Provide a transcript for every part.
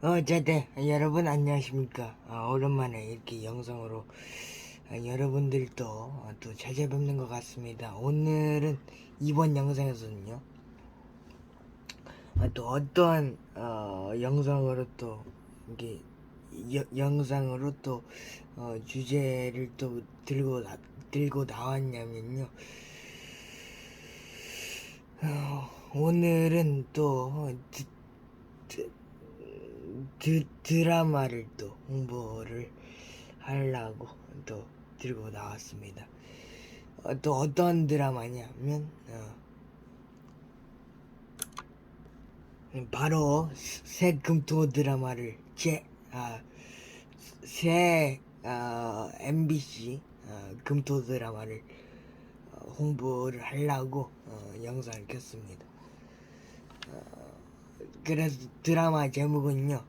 어, 자, 네. 여러분 안녕하십니까. 아, 오랜만에 이렇게 영상으로 아, 여러분들도 어, 또 찾아뵙는 것 같습니다. 오늘은 이번 영상에서는요. 아, 또 어떠한 어, 영상으로 또 이게 여- 영상으로 또 어, 주제를 또 들고 나, 들고 나왔냐면요. 어, 오늘은 또 어, 드, 드, 드, 드라마를 또 홍보를 하려고 또 들고 나왔습니다. 어, 또 어떤 드라마냐면 어, 바로 새 금토 드라마를 제, 아, 새 아, MBC 아, 금토 드라마를 어, 홍보를 하려고 어, 영상을 켰습니다. 어, 그래서 드라마 제목은요.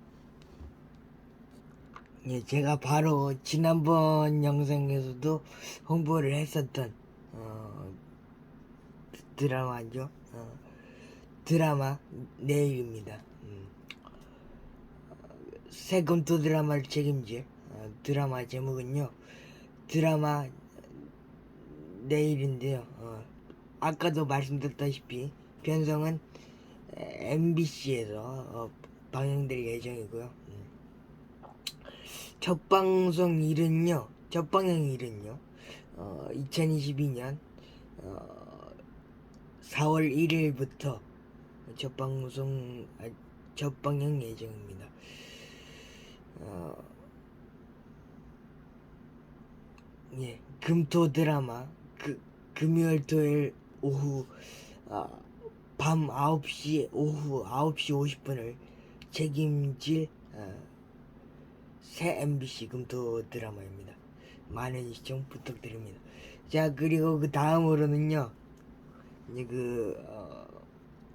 예, 제가 바로 지난번 영상에서도 홍보를 했었던 어, 드라마죠. 어, 드라마 내일입니다. 음. 세금토 드라마를 책임질 어, 드라마 제목은요. 드라마 내일인데요. 어, 아까도 말씀드렸다시피 편성은 MBC에서 어, 방영될 예정이고요. 음. 첫 방송 일은요. 첫 방영 일은요. 어, 2022년 어, 4월 1일부터 첫 방송 아, 첫 방영 예정입니다. 어, 예, 금토 드라마 그 금요일 토요일 오후 아, 밤 9시 오후 9시 50분을 책임질 어, 새 MBC 금토 드라마입니다. 많은 시청 부탁드립니다. 자 그리고 그 다음으로는요 이제 그 어,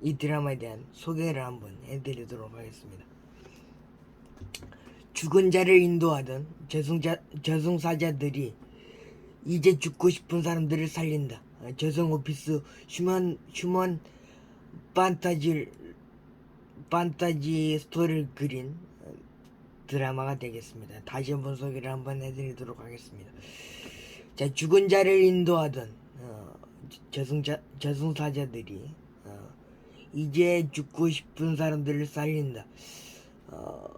이 드라마에 대한 소개를 한번 해드리도록 하겠습니다. 죽은 자를 인도하던 저승자, 저승사자들이 이제 죽고 싶은 사람들을 살린다. 어, 저승 오피스 휴먼 휴먼 판타지 판타지 스토리를 그린 어, 드라마가 되겠습니다. 다시 한번 소개를 한번 해드리도록 하겠습니다. 자 죽은 자를 인도하던 어, 저승자 저승사자들이 어, 이제 죽고 싶은 사람들을 살린다. 어,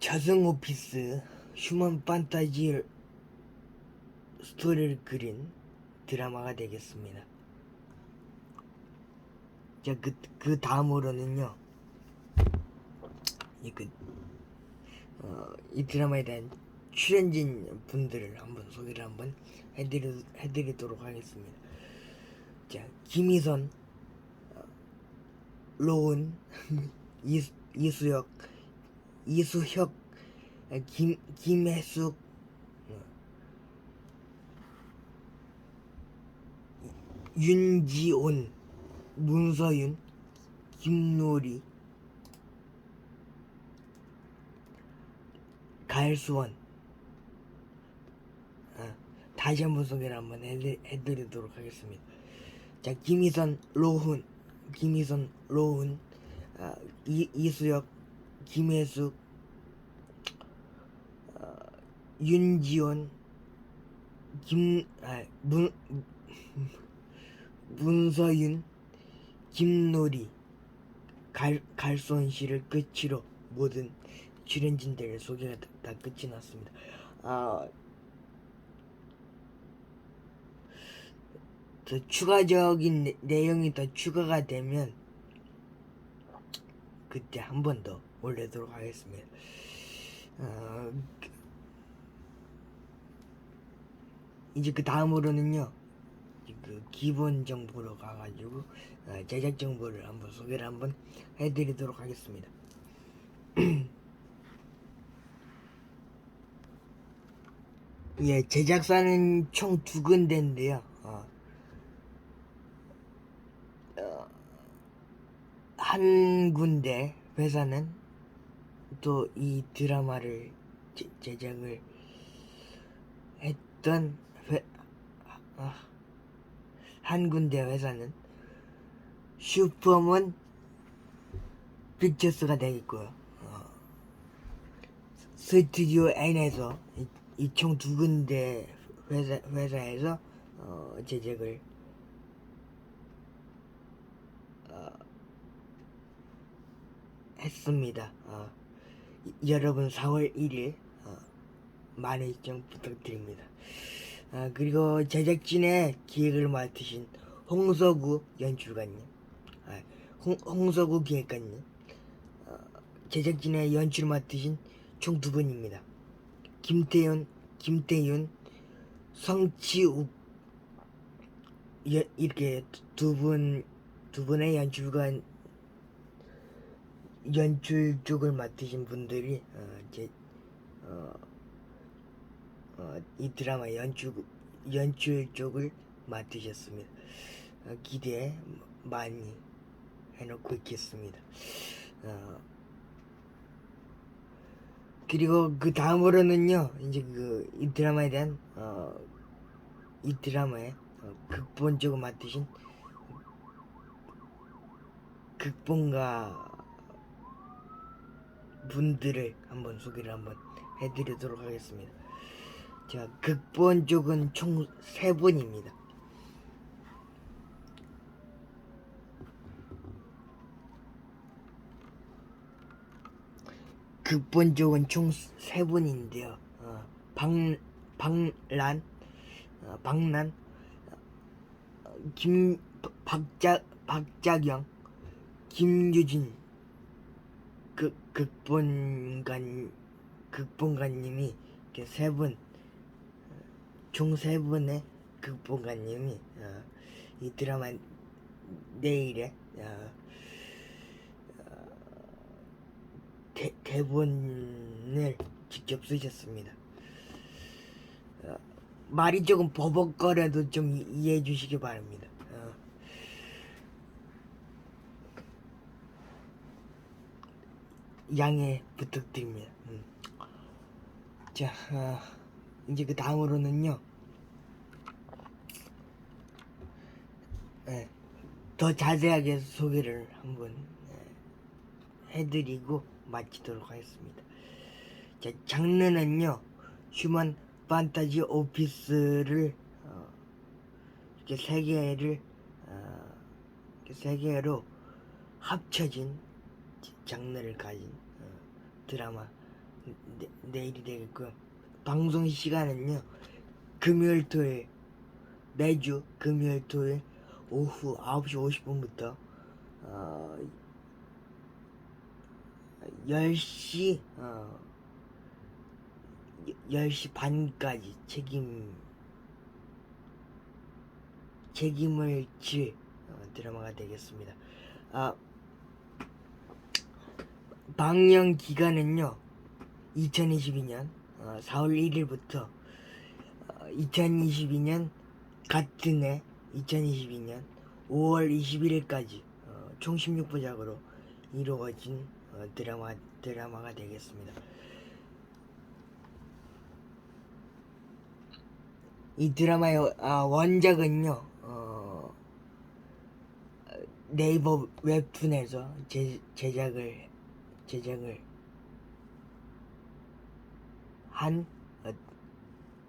저승 오피스 휴먼 판타지 스토리를 그린 드라마가 되겠습니다. 자, 그, 그 다음으로는요, 이, 그, 어, 이 드라마에 대한 출연진 분들을 한번 소개를 한번 해드리, 해드리도록 하겠습니다. 자, 김희선, 어, 로운, 이수, 이수혁, 이수혁, 아, 김, 김혜숙, 어, 윤지온, 문서윤, 김노리, 갈수원. 아, 다시 한번 소개를 한번 해드, 해드리도록 하겠습니다. 자, 김희선, 로훈, 김희선, 로훈, 아, 이, 이수혁, 김혜숙, 어, 윤지원, 김, 아, 문, 문서윤, 김노리, 갈, 씨를 끝으로 모든 출연진들의 소개가 다, 다 끝이 났습니다. 아, 더 추가적인 내, 내용이 더 추가가 되면 그때 한 번 더 올리도록 하겠습니다. 어, 그- 이제 그 다음으로는요, 그 기본 정보로 가가지고 어, 제작 정보를 한번 소개를 한번 해드리도록 하겠습니다. 예, 제작사는 총 두 군데인데요. 어, 어, 한 군데 회사는 또 이 드라마를 제, 제작을 했던 회, 아, 한 군데 회사는 슈퍼문 픽처스가 되겠고요. 어, 스튜디오 N에서 이 총두 군데 회사, 회사에서 어, 제작을 어, 했습니다. 어, 이- 여러분 4월 1일 어, 많은 시청 부탁드립니다. 아, 그리고 제작진의 기획을 맡으신 홍서구 연출가님, 아, 홍, 홍서구 기획가님, 어, 제작진의 연출 맡으신 총 두 분입니다. 김태윤, 김태윤, 성치욱. 여- 이렇게 두 분, 두 분의 연출관 연출 쪽을 맡으신 분들이 어, 제, 어, 어, 이 드라마 연출 연출 쪽을 맡으셨습니다. 어, 기대 많이 해놓고 있겠습니다. 어, 그리고 그 다음으로는요 이제 그 이 드라마에 대한 어, 이 드라마의 어, 극본 쪽을 맡으신 극본가 분들을 한번 소개를 한번 해드리도록 하겠습니다. 자, 극본 쪽은 총 세 분입니다. 극본 쪽은 총 세 분인데요. 어, 방 박란, 어, 박란, 어, 김 박자 박자경, 김유진, 극 극본관 극본가님이 이렇게 세 분, 총 세 분의 극본가님이 어, 이 드라마 내일에 어, 어, 대, 대본을 직접 쓰셨습니다. 어, 말이 조금 버벅거려도 좀 이- 이해해 주시기 바랍니다. 어, 양해 부탁드립니다. 음. 자, 어, 이제 그 다음으로는요. 예, 더 자세하게 소개를 한번 예, 해드리고 마치도록 하겠습니다. 자, 장르는요, 휴먼 판타지 오피스를 어, 이렇게 세 개를 어, 이렇게 세 개로 합쳐진 장르를 가진 어, 드라마 내, 내일이 되겠고요. 방송 시간은요 금요일 토요일 매주 금요일 토요일 오후 9시 50분부터 어, 10시 어, 10시 반까지 책임 책임을 질 어, 드라마가 되겠습니다. 아, 방영 기간은요 2022년 어, 4월 1일부터 어, 2022년 같은 해 2022년 5월 21일까지 어, 총 16부작으로 이루어진 어, 드라마 드라마가 되겠습니다. 이 드라마의 아, 원작은요 어, 네이버 웹툰에서 제, 제작을 제작을 한 어,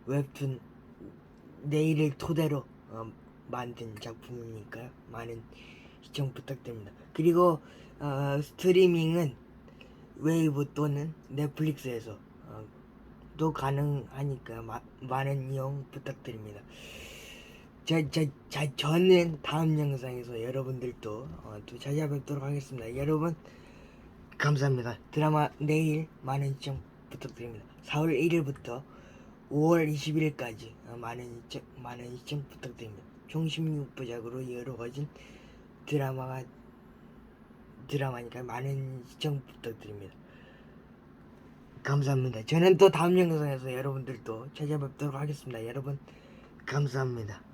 웹툰 내일을 토대로 어, 만든 작품이니까요. 많은 시청 부탁드립니다. 그리고 어, 스트리밍은 웨이브 또는 넷플릭스에서 어, 또 가능하니까 마, 많은 이용 부탁드립니다. 자, 자, 자, 저는 다음 영상에서 여러분들도 어, 또 찾아뵙도록 하겠습니다. 여러분 감사합니다. 드라마 내일 많은 시청 부탁드립니다. 4월 1일부터 5월 21일까지 어, 많은 시청, 많은 시청 부탁드립니다. 총 16부작으로 이루어진 드라마가 드라마니까 많은 시청 부탁드립니다. 감사합니다. 저는 또 다음 영상에서 여러분들도 찾아뵙도록 하겠습니다. 여러분 감사합니다.